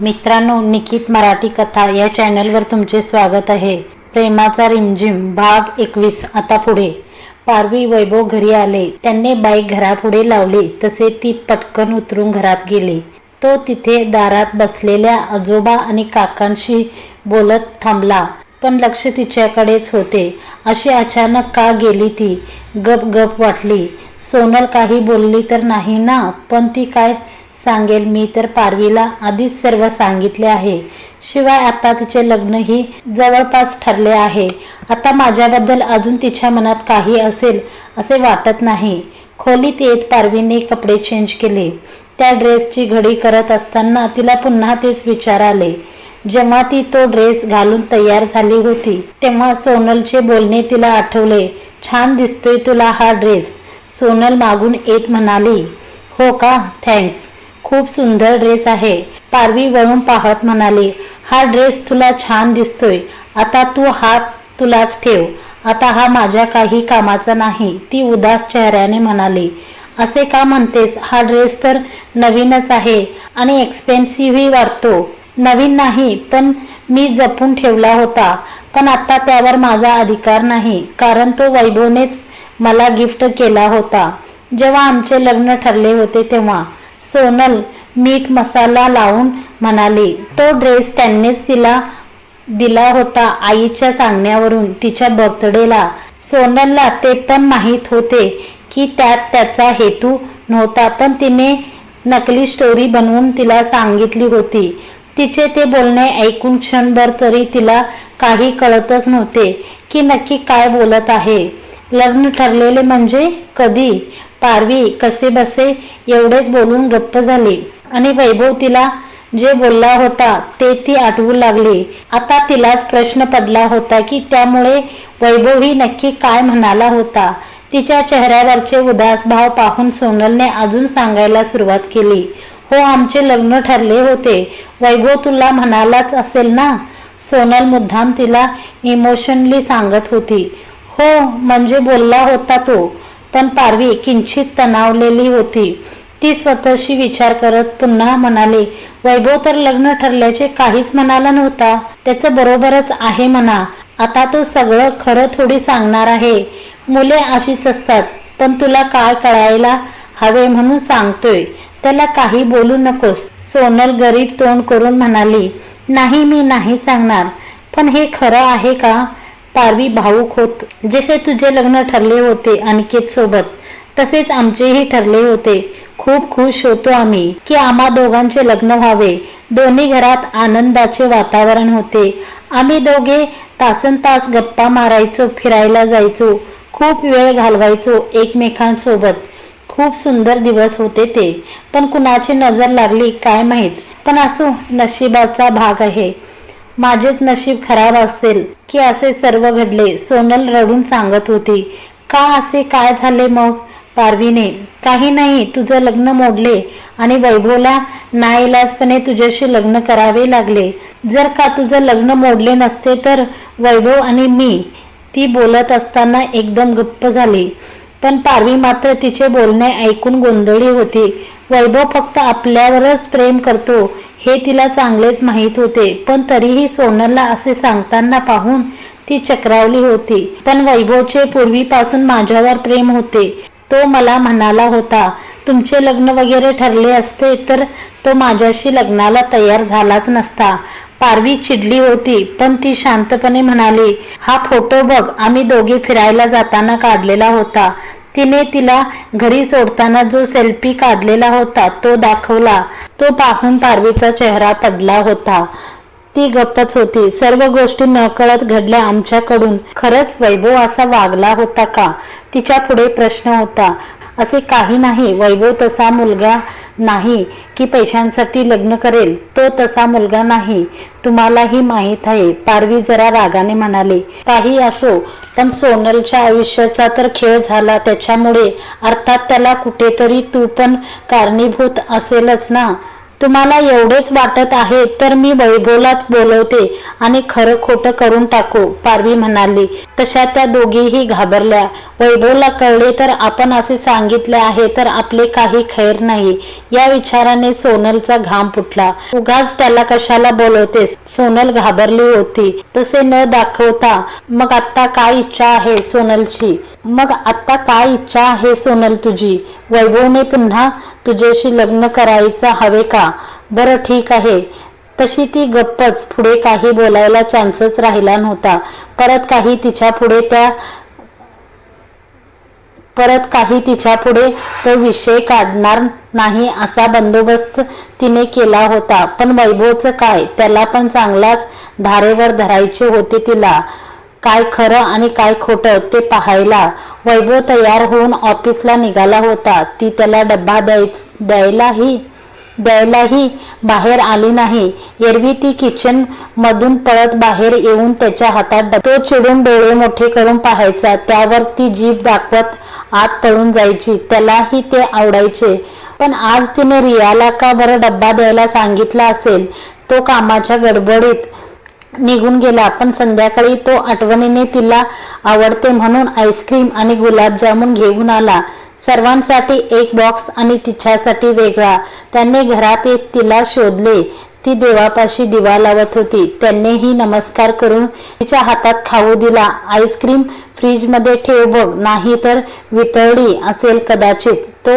मित्रांनो निकित मराठी कथा या चॅनलवर तुमचे स्वागत आहे. प्रेमाचा रिमझिम भाग एकवीस आता पुढे. पारवी वैभव घरी आले. त्यांनी बाईक घरापुढे लावली तसे ती पटकन उतरून घरात गेली. तो तिथे दारात बसलेल्या आजोबा आणि काकांशी बोलत थांबला. पण लक्ष तिच्याकडेच होते. अशी अचानक का गेली ती? गप गप वाटली. सोनल काही बोलली तर नाही ना? पण ती काय सांगेल. मी तर पारवीला आधीच सर्व सांगितले आहे. शिवाय आता तिचे लग्नही जवळपास ठरले आहे. आता माझ्याबद्दल अजून तिच्या मनात काही असेल असे वाटत नाही. खोलीत येत पारवीने कपडे चेंज केले. त्या ड्रेसची घडी करत असताना तिला पुन्हा तेच विचार आले जेव्हा ती तो ड्रेस घालून तयार झाली होती तेव्हा सोनलचे बोलणे तिला आठवले. छान दिसतोय तुला हा ड्रेस सोनल मागून येत म्हणाली. हो का? थँक्स खूप सुंदर ड्रेस आहे. पारवी वळून पाहत म्हणाली हा ड्रेस तुला छान दिसतोय. आता तू हात तुलाच ठेव. आता हा माझ्या काही कामाचा नाही. ती उदास चेहऱ्याने म्हणाली असे का म्हणतेस? हा ड्रेस तर नवीनच आहे आणि एक्सपेन्सिव्हही वाटतो. नवीन नाही पण मी जपून ठेवला होता. पण आता त्यावर माझा अधिकार नाही कारण तो वैभवनेच मला गिफ्ट केला होता. जेव्हा आमचे लग्न ठरले होते तेव्हा. सोनल मीठ मसाला लावून म्हणाली. तो ड्रेस त्यांनीच तिला दिला होता आईच्या सांगण्यावरून तिच्या बर्थडेला सोनलला ते पण माहीत होते की त्यात त्याचा हेतू नव्हता पण तिने नकली स्टोरी बनवून तिला सांगितली होती. तिचे ते बोलणे ऐकून क्षणभर तरी तिला काही कळतच नव्हते की नक्की काय बोलत आहे. लग्न ठरलेले म्हणजे कधी? पारवी कसे बसे एवढेच बोलून गप्प झाली. आणि वैभव तिला जे बोलला होता ते ती आठवू लागली. आता तिलाच प्रश्न पडला होता की त्यामुळे वैभव ही नक्की काय म्हणाला होता. तिच्या चेहऱ्यावरचे उदास भाव पाहून सोनलने अजून सांगायला सुरुवात केली. हो आमचे लग्न ठरले होते. वैभव तुला म्हणालाच असेल ना? सोनल मुद्दाम तिला इमोशनली सांगत होती. हो म्हणजे बोलला होता तो. पण पारवी किंचित तणावलेली होती. ती स्वतःशी विचार करत पुन्हा म्हणाली वैभव तर लग्न ठरल्याचे काहीच म्हणाला नव्हता. त्याचं बरोबरच आहे म्हणा. आता तो सगळं खरं थोडी सांगणार आहे. मुले अशीच असतात पण तुला काय कळायला हवे म्हणून सांगतोय. त्याला काही बोलू नकोस. सोनल गरीब तोंड करून म्हणाली नाही मी नाही सांगणार. पण हे खरं आहे का? पारवी भाऊक होत. जसे तुझे लग्न ठरले होते अनिकेत सोबत तसेच आमचेही ठरले होते. खूप खुश होतो आम्ही की आम्हा दोघांचे लग्न व्हावे. दोन्ही घरात आनंदाचे वातावरण होते. आम्ही दोघे तासन तास गप्पा मारायचो फिरायला जायचो. खूप वेळ घालवायचो एकमेकांसोबत. खूप सुंदर दिवस होते ते. पण कुणाची नजर लागली काय माहीत? पण असो नशिबाचा भाग आहे. माझेच नशीब खराब असेल की असे सर्व घडले सोनल रडून सांगत होती. का असे? काय झाले मग? पारवीने. काही नाही तुझं लग्न मोडले आणि वैभवला नाईलाजपणे तुझ्याशी लग्न करावे लागले. जर का तुझं लग्न मोडले नसते तर वैभव आणि मी ती बोलत असताना एकदम गप्प झाली. पण पारवी मात्र तिचे बोलणे ऐकून गोंधळी होती. वैभव फक्त आपल्यावरच प्रेम करतो हे तिला चांगलेच माहीत होते. पण तरीही सोनलला असे सांगताना पाहून ती चक्रावली होती. पण वैभवचे पूर्वीपासून माझ्यावर प्रेम होते. तो मला म्हणाला होता तुमचे लग्न वगैरे ठरले असते तर तो माझ्याशी लग्नाला तयार झालाच नसता. पारवी चिडली होती पण ती शांतपणे म्हणाली हा फोटो बघ आम्ही दोघे फिरायला जाताना काढलेला होता. तिने तिला घरी सोडताना जो सेल्फी काढलेला होता तो दाखवला. तो पाहून पारवीचा चेहरा पडला होता. ती गप्पच होती. सर्व गोष्टी नकळत घडल्या आमच्याकडून. खरंच वैभव असा वागला होता का? तिच्या पुढे प्रश्न होता. असे काही नाही. वैभव तसा मुलगा नाही की पैशांसाठी लग्न करेल. तो तसा मुलगा नाही. तुम्हालाही माहीत आहे. पारवी जरा रागाने म्हणाले काही असो पण सोनलच्या आयुष्याचा तर खेळ झाला. त्याच्यामुळे अर्थात त्याला कुठेतरी तू पण कारणीभूत असेलच ना? तुम्हाला एवढेच वाटत आहे तर मी वैभवलाच बोलवते आणि खरं खोटं करून टाकू पारवी म्हणाली. तशा त्या दोघीही घाबरल्या. वैभवला कळले तर आपण असे सांगितले आहे तर आपले काही खैर नाही. या विचाराने सोनलचा घाम फुटला. उगाच त्याला कशाला बोलवतेस? सोनल घाबरली होती. तसे न दाखवता मग आता काय इच्छा आहे सोनलची? मग आता काय इच्छा आहे सोनल तुझी? वैभवने पुन्हा तुझ्याशी लग्न करायचं हवे का? बरं ठीक आहे. तशी ती गप्पच पुढे काही बोलायला चान्सच राहिला नव्हता. परत काही तिच्या पुढे त्या परत काही तिच्या पुढे तो विषय काढणार नाही असा बंदोबस्त तिने केला होता. पण वैभवचं काय? त्याला पण चांगलाच धारेवर धरायचे होते तिला. काय खरं आणि काय खोटं ते पाहायला. वैभव तयार होऊन ऑफिसला निघाला होता. ती त्याला डब्बा द्यायच द्यायलाही द्यायलाही बाहेर आली नाही. एरवी ती किचन मधून पळत बाहेर येऊन त्याच्या हातात तो चिडून डोळे मोठे करून पाहायचा. त्यावर ती जीभ दाखवत आत पळून जायची. त्यालाही ते आवडायचे. पण आज तिने रियाला का बरं डब्बा द्यायला सांगितला असेल? तो कामाच्या गडबडीत निघून गेला. पण संध्याकाळी तो आठवणीने तिला आवडते म्हणून आईस्क्रीम आणि गुलाबजामुन घेऊन आला. सर्वांसाठी एक बॉक्स आणि तिच्यासाठी वेगळा. त्यांनी घरात येत तिला शोधले. ती देवापाशी दिवा लावत होती. त्यांनीही नमस्कार करून तिच्या हातात खाऊ दिला. आईस्क्रीम फ्रीजमध्ये ठेव बघ. नाही तर वितळली असेल कदाचित. तो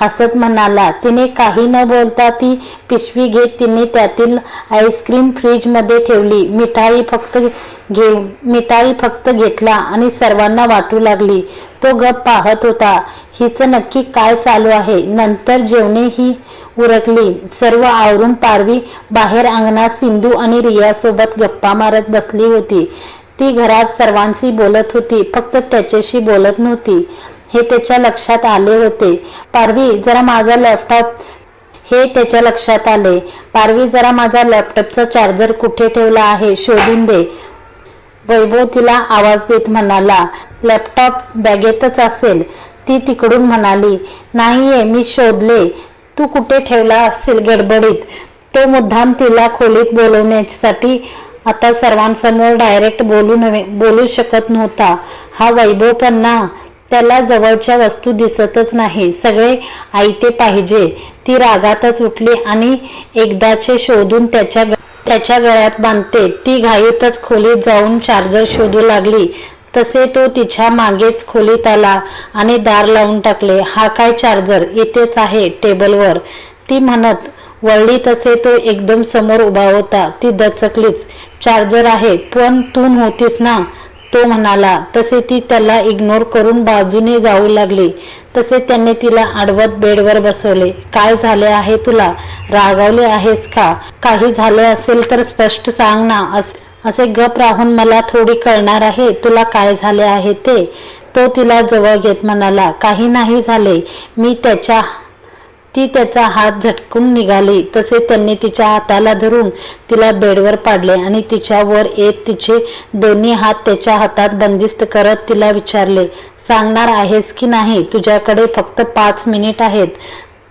हसत म्हणाला तिने काही न बोलता ती पिशवी घेत तिने त्यातील आईस्क्रीम फ्रीजमध्ये ठेवली. मिठाई फक्त घेऊ मिठाई फक्त घेतला आणि सर्वांना वाटू लागली. तो गप पाहत होता हिचं नक्की काय चालू आहे नंतर जेवणे ही उरकली. सर्व आवरून पारवी बाहेर अंगणात सिंधू आणि रियासोबत गप्पा मारत बसली होती. ती घरात सर्वांशी बोलत होती फक्त त्याच्याशी बोलत नव्हती. हे त्याच्या लक्षात आले होते. पारवी जरा माझा लॅपटॉप हे त्याच्या लक्षात आले. पारवी जरा माझा लॅपटॉपचा चार्जर कुठे ठेवला आहे शोधून दे. वैभव तिला आवाज देत म्हणाला लॅपटॉप बॅगेतच असेल. ती तिकडून म्हणाली नाहीये मी शोधले. तू कुठे ठेवला असेल गडबडीत? तो मुद्दाम तिला खोलीत बोलवण्यासाठी आता सर्वांसमोर डायरेक्ट बोलू नव्हे बोलू शकत नव्हता. हा वैभव पण ना त्याला जवळच्या वस्तू दिसतच नाही. सगळे आयते पाहिजे. ती रागातच उठली आणि एकदाचे शोधून त्याच्या त्याच्या गळ्यात बांधते. ती घाईतच खोलीत जाऊन चार्जर शोधू लागली. तसे तो तिच्या मागेच खोलीत आला आणि दार लावून टाकले. हा काय चार्जर इथेच आहे टेबलवर. ती म्हणत वळली तसे तो एकदम समोर उभा होता. ती दचकलीच. चार्जर आहे पण तू होतीस ना? तो म्हणाला तसे ती त्याला इग्नोर करून बाजूने जाऊ लागली. तसे त्याने तिला आडवत बेडवर बसवले. काय झाले आहे तुला? रागावले आहेस का? काही झाले असेल तर स्पष्ट सांग ना. अस- असे गप राहून मला थोडी कळणार आहे तुला काय झाले आहे ते. तो तिला जवळ घेत म्हणाला काही नाही झाले. मी त्याच्या ती त्याचा हात झटकून निघाली. तसे त्यांनी तिच्या हाताला धरून तिला बेडवर पाडले आणि तिच्यावर येत तिचे दोन्ही हात त्याच्या हातात बंदिस्त करत तिला विचारले सांगणार आहेस की नाही? तुझ्याकडे फक्त पाच मिनिट आहेत.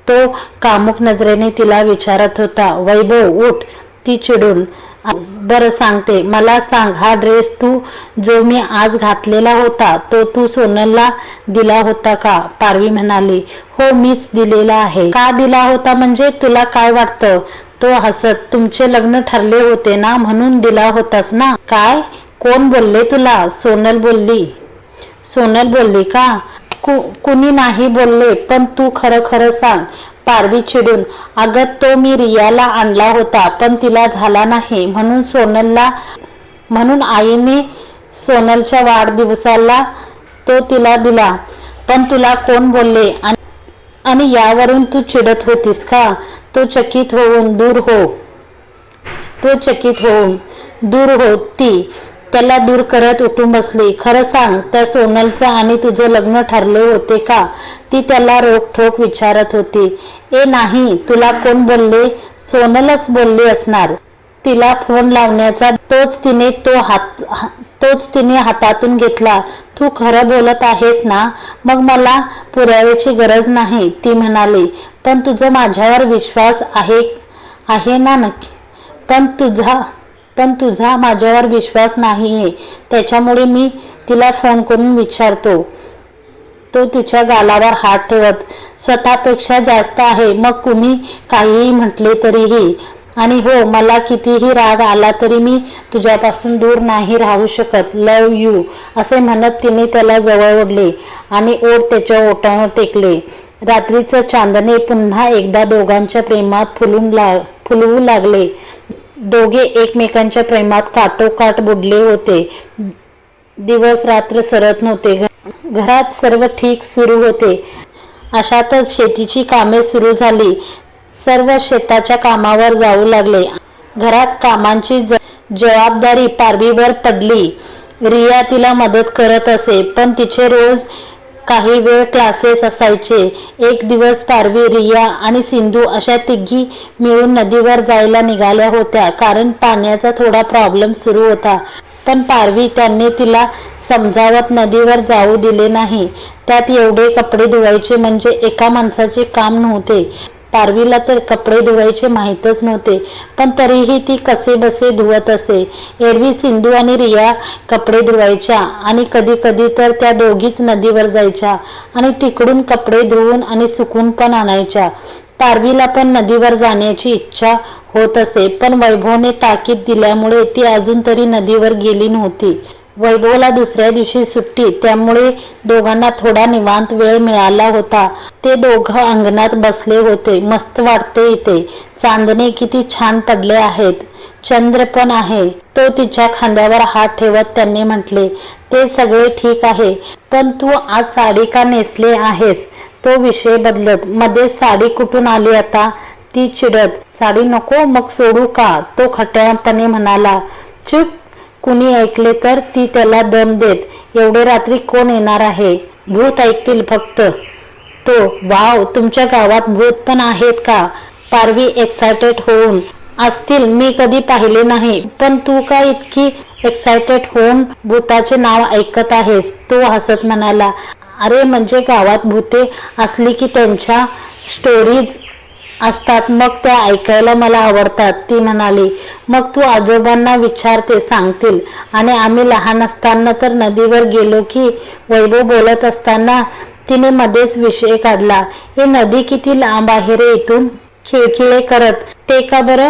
तो कामुक नजरेने तिला विचारत होता वैभव उठ. ती चिडून बरं सांगते. मला सांग हा ड्रेस तू जो मी आज घातलेला होता तो तू सोनलला दिला होता का? पारवी म्हणाली हो मीच दिलेला आहे. का दिला होता? म्हणजे तुला काय वाटतं? तो हसत तुमचे लग्न ठरले होते ना म्हणून दिला होतास ना. काय? कोण बोलले तुला? सोनल बोलली. सोनल बोलली का? कु कुणी नाही बोलले पण तू खरं खरं सांग पारवी चिडून अगं तो मी रियाला आणला होता पण तिला झाला नाही म्हणून सोनलला म्हणून आईने सोनलच्या वाढदिवसाला तो तिला दिला. पण तुला कोण बोलले? आणि आणि यावरून तू चिडत होतीस का तो चकित होऊन दूर हो. तो चकित होऊन दूर होती त्याला दूर करत उठून बसली. खरं सांग त्या सोनलचं आणि तुझं लग्न ठरले होते का? ती त्याला रोखठोक विचारत होती. ए नाही तुला कोण बोलले? सोनलच बोलली असणार. तिला फोन लावण्याचा तोच तिने तो हात तोच तिने हातातून घेतला. तू खरं बोलत आहेस ना? मग मला पुराव्याची गरज नाही ती म्हणाली. पण तुझं माझ्यावर विश्वास आहे आहे ना नक्की? पण तुझा पण तुझा माझ्यावर विश्वास नाहीये. त्याच्यामुळे मी तिला फोन करून विचारतो. तो तिच्या गालावर हात ठेवत स्वतःपेक्षा जास्त आहे. मग कुणी काहीही म्हटले तरीही. आणि हो मला कितीही राग आला तरी मी तुझ्यापासून दूर नाही राहू शकत. लव यू असे म्हणत तिने त्याला जवळ ओढले आणि ओढ त्याच्या ओटावर टेकले. रात्रीचं चांदणे पुन्हा एकदा दोघांच्या प्रेमात फुलून ला फुलवू लागले. दोघे एकमेकांच्या प्रेमात काटोकाट बुडले होते. दिवस रात्र सरत नव्हते. घरात सर्व ठीक सुरू होते. अशातच शेतीची कामे सुरू झाली. सर्व शेताच्या कामावर जाऊ लागले. घरात कामांची जबाबदारी पारवीवर पडली. रिया तिला मदत करत असे पण तिचे रोज काही वेळ क्लासेस असायचे. एक दिवस पारवी रिया आणि सिंधू अशा तिघी मिळून नदीवर जायला निघाल्या होत्या. कारण पाण्याचा थोडा प्रॉब्लेम सुरू होता. पण पारवी त्यांनी तिला समजावत नदीवर जाऊ दिले नाही. त्यात एवढे कपडे धुवायचे म्हणजे एका माणसाचे काम नव्हते. पारवीला तर कपडे धुवायचे माहीतच नव्हते पण तरीही ती कसे बसे धुवत असे. एरवी सिंधू आणि रिया कपडे धुवायच्या आणि कधी कधी तर त्या दोघीच नदीवर जायच्या आणि तिकडून कपडे धुवून आणि सुकून पण आणायच्या. पारवीला पण नदीवर जाण्याची इच्छा होत असे पण वैभवने ताकीद दिल्यामुळे ती अजून तरी नदीवर गेली नव्हती. वैभवला दुसऱ्या दिवशी सुट्टी त्यामुळे दोघांना थोडा निवांत वेळ मिळाला होता. ते दोघं अंगणात बसले होते. मस्त वाटते इथे. चांदणे किती छान पडले आहेत. चंद्र पण आहे. तो तिच्या खांद्यावर हात ठेवत त्यांनी म्हटले ते सगळे ठीक आहे पण तू आज साडी का नेसले आहेस? तो विषय बदलत मध्ये साडी कुठून आली आता? ती चिडत साडी नको मग सोडू का? तो खट्यापणे म्हणाला चुप कुणी ऐकले तर ती त्याला दम देत एवढे रात्री कोण येणार आहे? भूत ऐकतील फक्त. तो वाव तुमच्या गावात भूत पण आहेत का? पारवी एक्सायटेड होऊन असतील मी कधी पाहिले नाही पण तू का इतकी एक्सायटेड होऊन भूताचे नाव ऐकत आहेस? तो हसत म्हणाला अरे म्हणजे गावात भूते असली की त्यांच्या स्टोरीज असतात. मग त्या ऐकायला मला आवडतात. ती म्हणाली मग तू आजोबांना विचारते सांगतील. आणि आम्ही लहान असताना तर नदीवर गेलो की वैभव बोलत असताना तिने मध्येच विषय काढला. हे नदी किती लांब आहे रे इथून? खिळखिळे करत. ते का बरं?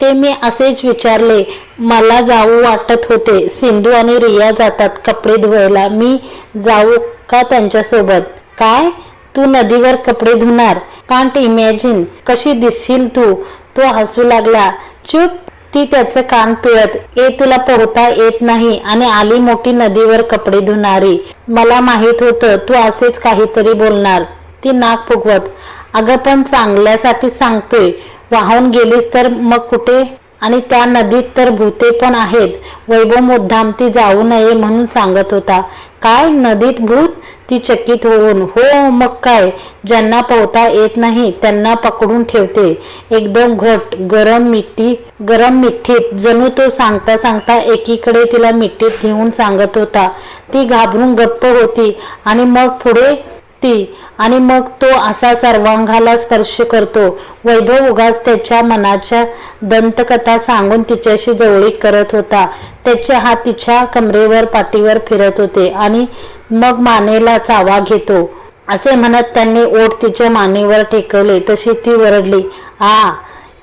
ते मी असेच विचारले. मला जाऊ वाटत होते. सिंधू आणि रिया जातात कपडे धुवायला. मी जाऊ का त्यांच्यासोबत? काय? तू नदीवर कपडे धुणार. कांट इमॅजिन कशी दिसशील तू. तो हसू लागला. चुप ती त्याचं कान पिळत. ए तुला पोहता येत नाही. आणि आली मोठी नदीवर कपडे धुणारी. मला माहीत होतं तू असेच काहीतरी बोलणार. ती नाक फुगवत. अगं पण चांगल्यासाठी सांगतोय. वाहून गेलीस तर मग कुठे? आणि त्या नदीत तर भूते पण आहेत. वैभव मुद्दाम ती जाऊ नये म्हणून सांगत होता. काय नदीत भूत? ती चकित होऊन हो मग काय? ज्यांना पोहता येत नाही त्यांना पकडून ठेवते. एकदम घट गरम मिठी गरम मिठीत. जणू तो सांगता सांगता एकीकडे तिला मिठीत घेऊन सांगत होता. ती घाबरून गप्प होती. आणि मग पुढे? ती आणि मग तो असा सर्वांगाला स्पर्श करतो. वैभव उगाच त्याच्या मनाच्या दंतकथा सांगून तिच्याशी जवळीक करत होता. त्याचे हात तिच्या कमरेवर पाठीवर फिरत होते आणि मग मानेला चावा घेतो. असे म्हणत त्यांनी ओठ तिच्या मानेवर टेकवले. तशी ती वरडली आ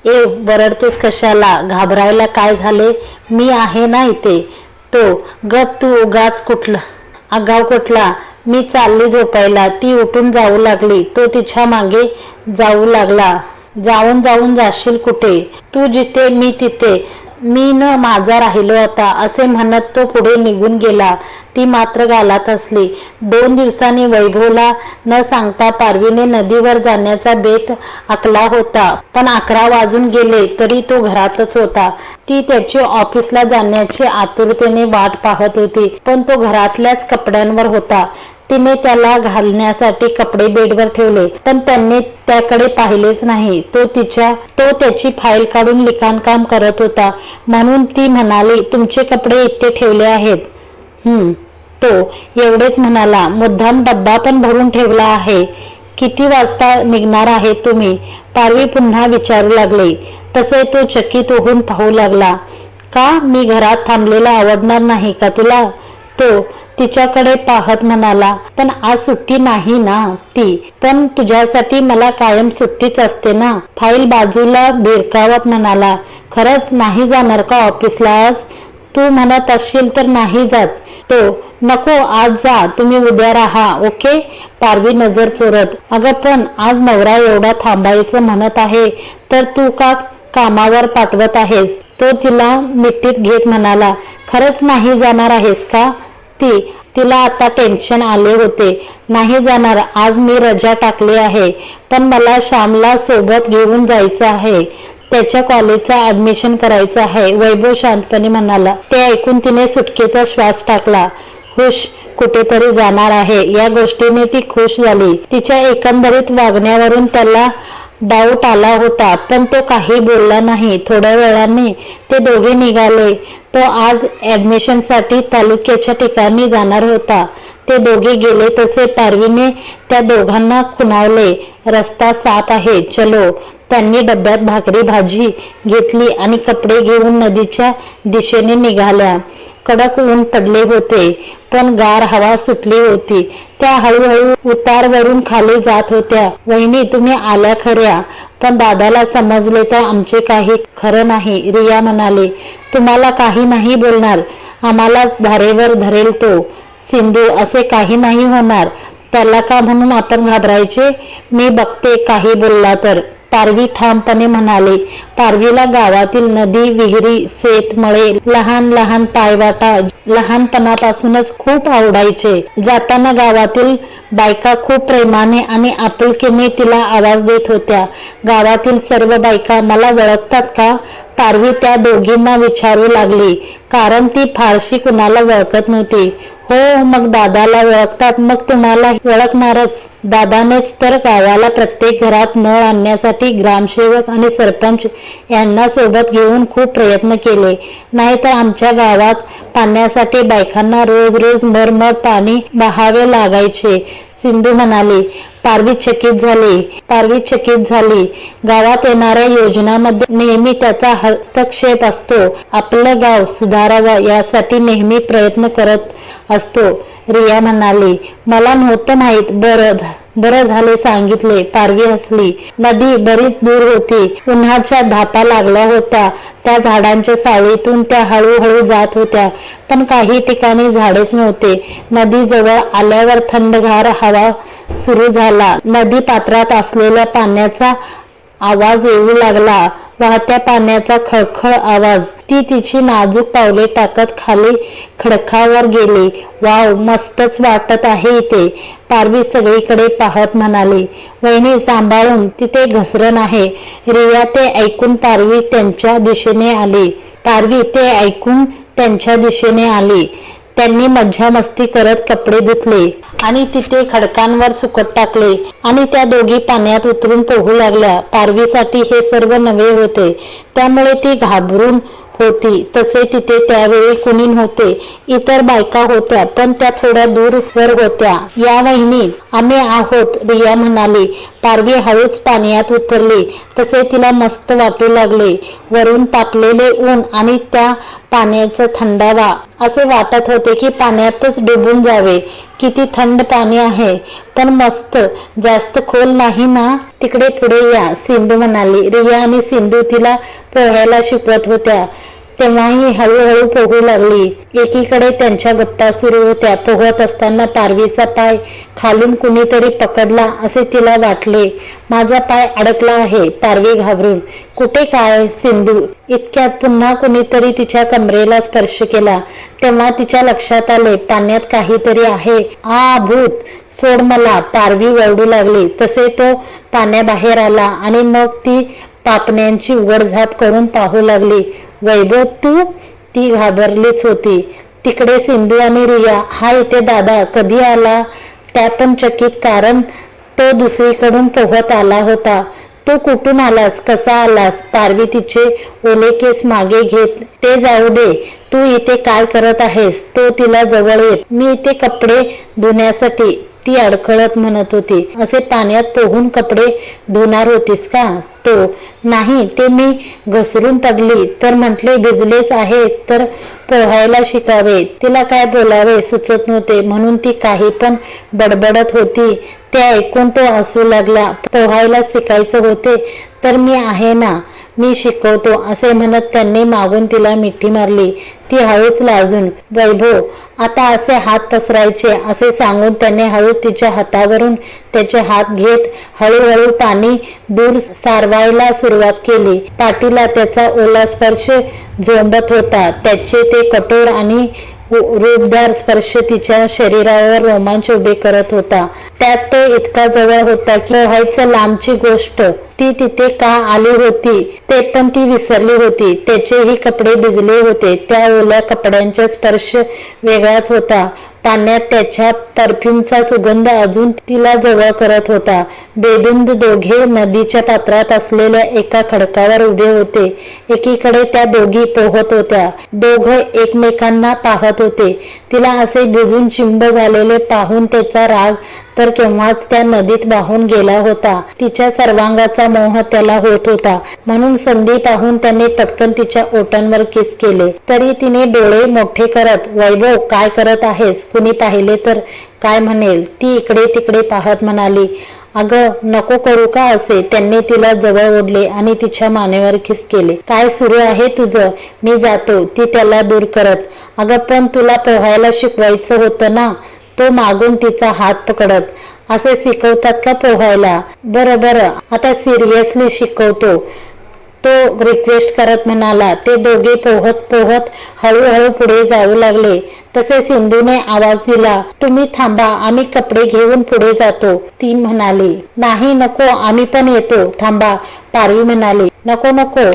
ए वरडतेस कशाला? घाबरायला काय झाले? मी आहे ना इथे. तो गप तू उगाच कुठला? आगाव कुठला? मी चालली झोपायला. ती उठून जाऊ लागली. तो तिच्यामागे जाऊ लागला. जाऊन जाऊन जाशील कुठे? तू जिथे मी तिथे. मी न माझा राहिलो आता असे म्हणत तो पुढे निघून गेला. ती मात्र गालात असली दोन दिवसांनी वैभवला न सांगता पारवीने नदीवर जाण्याचा बेत आखला होता. पण अकरा वाजून गेले तरी तो घरातच होता. ती त्याची ऑफिसला जाण्याची आतुरतेने वाट पाहत होती पण तो घरातल्याच कपड्यांवर होता. तिने त्याला घालण्यासाठी कपडे बेडवर ठेवले. पण त्यांनी त्याकडे पाहिलेच नाही. तो तिच्या तो त्याची फाईल काढून लिखाणकाम करत होता. म्हणून ती म्हणाली तुमचे कपडे इथे ठेवले आहेत. हम्म. तो एवढेच म्हणाला मुद्दाम डब्बा पण भरून ठेवला आहे. किती वाजता निघणार आहे तुम्ही? पारवी पुन्हा विचारू लागले. तसे तो चकित होऊन पाहू लागला. का? मी घरात थांबलेला आवडणार नाही का तुला? तो तिच्याकडे पाहत म्हणाला पण आज सुट्टी नाही ना ती. पण तुझ्यासाठी मला कायम सुट्टीच असते ना. फाईल बाजूला भिरकावत म्हणाला खरंच नाही जाणार का ऑफिसला आज? तू म्हणत असशील तर नाही जात. तो नको आज जा तुम्ही उद्या राहा ओके? पारवी नजर चोरत अगं पण आज नवरा एवढा थांबायचं म्हणत आहे तर तू का कामावर पाठवत आहेस? तो तिला मिठीत घेत म्हणाला खरंच नाही जाणार आहेस का? ती तिला आता टेन्शन आले होते. नाही जाणार आज मी रजा टाकली आहे पण मला श्यामला सोबत घेऊन जायचं आहे. त्याच्या कॉलेजचा ऍडमिशन करायचं आहे. वैभव शांतपणे म्हणाला. ते ऐकून तिने सुटकेचा श्वास टाकला. हुश कुठेतरी जाणार आहे. या गोष्टीने ती खुश झाली. तिच्या एकंदरीत वागण्यावरून त्याला डाऊट आला होता पण तो काही बोलला नाही. थोड्या वेळाने ते दोघे निघाले. तो आज ॲडमिशनसाठी तालुक्याच्या ठिकाणी जाणार होता. ते दोघे गेले तसे पारवीने त्या दोघांना खुणावले. रस्ता साफ आहे चलो. त्यांनी डब्यात भाकरी भाजी घेतली आणि कपडे घेऊन नदीच्या दिशेने निघाल्या. कडक ऊन पडले होते. पण गार हवा सुटली होती. त्या हळूहळू उतारवरून खाली जात होत्या. वहिनी तुम्ही आल्या खऱ्या. पण दादाला समजले तर आमचे काही खरं नाही रिया म्हणाले. तुम्हाला काही नाही बोलणार. आम्हाला धारेवर धरेल तो. सिंधू असे काही नाही होणार. त्याला का म्हणून आपण घाबरायचे? मी बघते काही बोलला तर. पारवी ठामपणे म्हणाले पारवीला गावातील नदी विहिरी शेतमळे लहान लहान पायवाटा लहानपणापासूनच खूप आवडायचे. जाताना गावातील बायका खूप प्रेमाने आणि आपुलकीने तिला आवाज देत होत्या. गावातील सर्व बायका मला ओळखतात का पारवी त्या दोघींना विचारू लागली. कारण ती फारशी कुणाला ओळखत नव्हती. हो मग दादाला ओळखतात. मग तुम्हाला ओळखणारच. दादानेच तर गावाला प्रत्येक घरात नळ आणण्यासाठी ग्रामसेवक आणि सरपंच यांना सोबत घेऊन खूप प्रयत्न केले. नाहीतर आमच्या गावात पाण्यासाठी बायकांना रोज रोज मरमर पाणी बहावे लागायचे. सिंधू म्हणाली पारवी चकित झाली पारवी चकित झाली. गावात येणाऱ्या योजनामध्ये नेहमी त्याचा हस्तक्षेप असतो. आपलं गाव सुधारावं यासाठी नेहमी प्रयत्न करत असतो. रिया म्हणाली मला नव्हतं माहीत बरं बरं झाले सांगितले पारवी हसली. नदी बरीच दूर होती. उन्हाच्या धापा लागल्या होत्या. त्या झाडांच्या सावळीतून त्या हळूहळू जात होत्या. पण काही ठिकाणी झाडेच नव्हते. नदी जवळ आल्यावर थंडगार हवा सुरू झाला. नदी पात्रात असलेल्या पाण्याचा आवाज येऊ लागला. वाहत्या पाण्याचा खळखळ आवाज. ती तिची नाजूक पावले टाकत खाली खडकावर गेली. वाव मस्तच वाटत आहे इथे पारवी सगळीकडे पाहत म्हणाली. वहिनी सांभाळून तिथे घसरण आहे. रिया ते ऐकून पारवी त्यांच्या दिशेने आली. पारवी ते ऐकून त्यांच्या दिशेने आली. त्यांनी मज्जा मस्ती करत कपडे धुतले आणि तिथे खडकांवर सुकट टाकले आणि त्या दोघी पाण्यात उतरून पोहू लागल्या. पारवीसाठी हे सर्व नवे होते. त्यामुळे ती घाबरून होती. तसे तिथे त्यावेळी कुणी नव्हते. इतर बायका होत्या पण त्या थोड्या दूर वर होत्या. या वहिनी आम्ही आहोत रिया म्हणाली. पारवी हळूच पाण्यात उतरली. तसे तिला मस्त वाटू लागले. वरून तापलेले ऊन आणि त्या पाण्याचा थंडावा. असे वाटत होते की पाण्यातच डुबून जावे. किती थंड पाणी आहे. पण मस्त. जास्त खोल नाही ना? तिकडे पुढे या सिंधू म्हणाली. रिया आणि सिंधू तिला पोहायला शिकवत होत्या. तेव्हाही हळूहळू पोहू लागली. एकीकडे त्यांच्या गप्पा सुरू होत्या. पोहत असताना पारवीचा पाय खालून कुणीतरी पकडला असे तिला वाटले. माझा पाय अडकला आहे पारवी घाबरून. कुठे काय सिंधू? इतक्यात पुन्हा कुणीतरी तिच्या कमरेला स्पर्श केला. तेव्हा तिच्या लक्षात आले पाण्यात काहीतरी आहे. आ भूत! सोड मला पारवी वरडू लागली. तसे तो पाण्याबाहेर आला आणि मग ती पापण्यांची उघडझाप करून पाहू लागली. वैभव तू ती घाबरलीच होती. तिकडे सिंधू आणि रिया हा इथे दादा कधी आला? त्या पण चकित कारण तो दुसरीकडून पोहत आला होता. तू कुठून आलास? कसा आलास? पारवी तिचे ओले केस मागे घेत ते जाऊ दे. तू इथे काय करत आहेस? तो तिला जवळ येत. मी इथे कपडे धुण्यासाठी ती अडखळत म्हणत होती. असे पाण्यात पोहून कपडे धुणार होतीस का? तो नाही ते मी घसरून पडली. तर म्हटले भिजलेच आहे तर पोहायला शिकावे. तिला काय बोलावे? सुचत नव्हते. म्हणून ती काही पण बडबडत होती. ते ऐकून तो हसू लागला. पोहायला शिकायचं होते तर मी आहे ना. मी शिकवतो असे म्हणत त्यांनी मागून तिला मिठी मारली. ती हळूच लाजून वैभव आता असे हात पसरायचे असे सांगून त्याने हळूच तिच्या हातावरून त्याचे हात घेत हळूहळू पाणी दूर सारवायला सुरुवात केली. पाटीला त्याचा ओला स्पर्श झोंबत होता. त्याचे ते कठोर आणि रूपदार स्पर्श तिच्या शरीरावर रोमांच उभे करत होता. त्यात तो इतका जवळ होता की व्हायचं लांबची गोष्ट. ती तिथे का आली होती? ते पण ती विसरली होती. त्याचेही कपडे भिजले होते. त्या ओल्या कपड्यांचा स्पर्श वेगळाच होता. पाण्यात त्याच्या परफ्यूमचा सुगंध अजून तिला जवळ करत होता. बेदुंद दोघे नदीच्या पात्रात असलेल्या एका खडकावर उभे होते. एकीकडे त्या दोघी पोहत होत्या. दोघं एकमेकांना पाहत होते. तिला असे बुजून चिंब झालेले पाहून त्याचा राग तर केव्हाच त्या नदीत वाहून गेला होता. तिच्या सर्वांगाचा मोह त्याला होत होता. म्हणून संधी पाहून त्याने पटकन तिच्या ओटांवर किस केले. तरी तिने डोळे मोठे करत वैभव काय करत आहेस? कुणी पाहिले तर काय म्हणेल? ती इकडे तिकडे पाहत म्हणाली अगं नको करू का असे? त्यांनी तिला जवळ ओढले आणि तिच्या मानेवर किस केले. काय सुरू आहे तुझं? मी जातो. ती त्याला दूर करत अगं पण तुला पोहायला शिकवायचं होतं ना? तो मागून तिचा हात पकडत असे शिकवतात का पोहायला? बरं बरं आता सिरियसली शिकवतो. तो रिक्वेस्ट करत म्हणाला ते दोघे पोहत पोहत हळूहळू पुढे जाऊ लागले. तसे सिंधूने आवाज दिला तुम्ही थांबा आम्ही कपडे घेऊन पुढे जातो. ती म्हणाली नाही नको आम्ही पण येतो. थांबा पारवी म्हणाली नको नको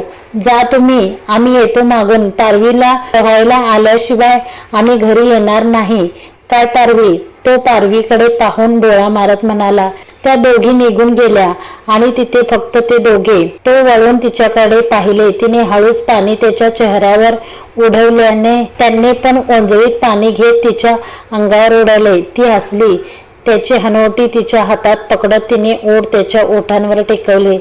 जा तुम्ही आम्ही येतो मागून. पारवीला पोहायला आल्याशिवाय आम्ही घरी येणार नाही. काय पारवी? तो पारवीकडे पाहून डोळा मारत म्हणाला त्या दोघी निघून गेल्या आणि तिथे फक्त ते दोघे. तो वळून तिच्याकडे पाहिले. तिने हळूच पाणी त्याच्या चेहऱ्यावर उडवल्याने त्यांनी पण ओंजळीत पाणी घेत तिच्या अंगावर उडवले. ती हसली. त्याची हनवटी तिच्या हातात पकडत तिने ओढ त्याच्या ओठांवर टेकवले.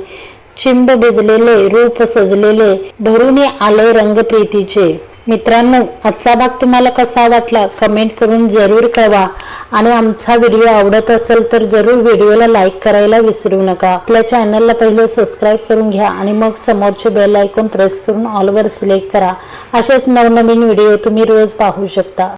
चिंब भिजलेले रूप सजलेले भरून आले रंगप्रीतीचे. मित्रांनो आजचा भाग तुम्हाला कसा वाटला कमेंट करून जरूर कळवा. आणि आमचा व्हिडिओ आवडत असेल तर जरूर व्हिडिओला लाईक करायला विसरू नका. आपल्या चॅनलला पहिले सबस्क्राईब करून घ्या आणि मग समोरचे बेल आयकॉन प्रेस करून ऑलवर सिलेक्ट करा. असेच नवनवीन व्हिडिओ तुम्ही रोज पाहू शकता.